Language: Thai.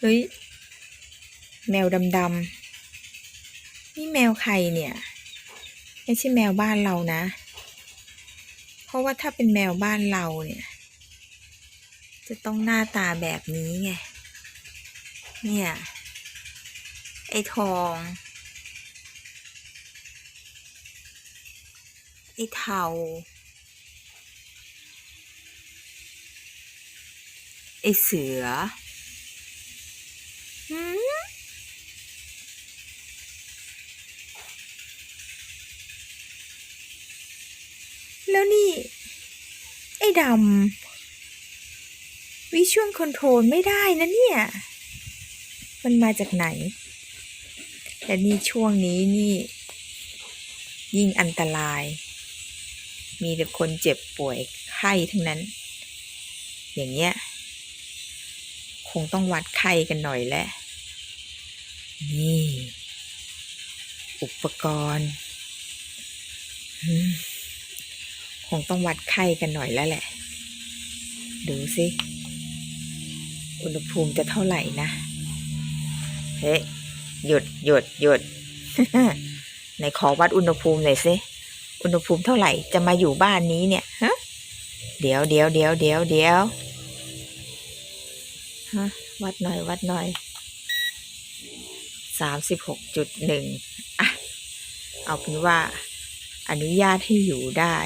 เฮ้ย แมวดำๆนี่แมวใครเนี่ย ไม่ใช่แมวบ้านเรานะ เพราะว่าถ้าเป็นแมวบ้านเราเนี่ย จะต้องหน้าตาแบบนี้ไง เนี่ย ไอ้ทอง ไอ้เทาไอ้เสือ แล้วนี่ ไอ้ดำวิชวลคอนโทรลไม่ได้นะเนี่ย มันมาจากไหน แต่นี่ช่วงนี้นี่ ยิ่งอันตราย มีแต่คนเจ็บป่วยไข้ทั้งนั้น อย่างเงี้ย คงต้องวัดไข้กันหน่อยแหละ นี่ อุปกรณ์คงต้องวัดไข้กันหน่อยแล้วแหละ ดูสิ อุณหภูมิจะเท่าไหร่นะ เฮ้ยหยุดหยุดหยุดไหนขอวัดอุณหภูมิหน่อยสิ อุณหภูมิเท่าไหร่ จะมาอยู่บ้านนี้เนี่ยฮะเดี๋ยวเดี๋ยวเดี๋ยวเดี๋ยวเดี๋ยว ฮะวัดหน่อย วัดหน่อยสามสิบหกจุดหนึ่งอะ เอาเป็นว่าอนุญาตให้อยู่ได้